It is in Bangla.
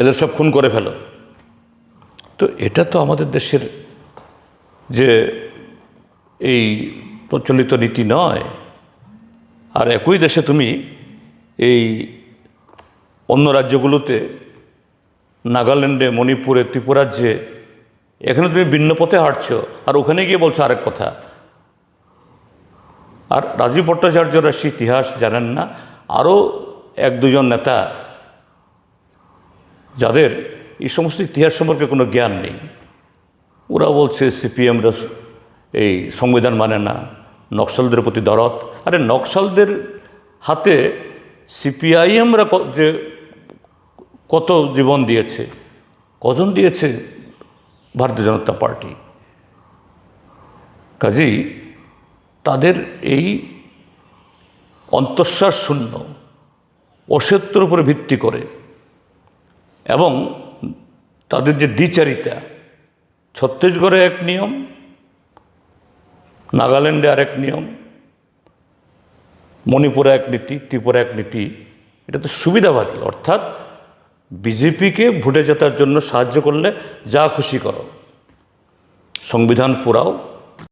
এদের সব খুন করে ফেলো। তো এটা তো আমাদের দেশের যে এই প্রচলিত নীতি নয়, আর একই দেশে তুমি এই অন্য রাজ্যগুলোতে নাগাল্যান্ডে, মণিপুরে, ত্রিপুরাজ্যে, এখানে তুমি ভিন্ন পথে হাঁটছো, আর ওখানে গিয়ে বলছো আরেক কথা। আর রাজীব ভট্টাচার্যরা সে ইতিহাস জানেন না, আরও এক দুজন নেতা যাদের এই সমস্ত ইতিহাস সম্পর্কে কোনো জ্ঞান নেই ওরা বলছে সিপিএমরা এই সংবিধান মানে না, নকশালদের প্রতি দরদ। আরে নকশালদের হাতে সিপিআইএমরা যে কত জীবন দিয়েছে, কজন দিয়েছে ভারতীয় জনতা পার্টি? কাজেই তাদের এই অন্তঃশ্বাস শূন্য অসত্যের উপরে ভিত্তি করে এবং তাদের যে দ্বিচারিতা, ছত্তিশগড়ে এক নিয়ম, নাগাল্যান্ডে আরেক নিয়ম, মণিপুরে এক নীতি, ত্রিপুরা এক নীতি, এটা তো সুবিধাবাদী। অর্থাৎ বিজেপিকে ভোটে জেতার জন্য সাহায্য করলে যা খুশি করো, সংবিধান পুরাও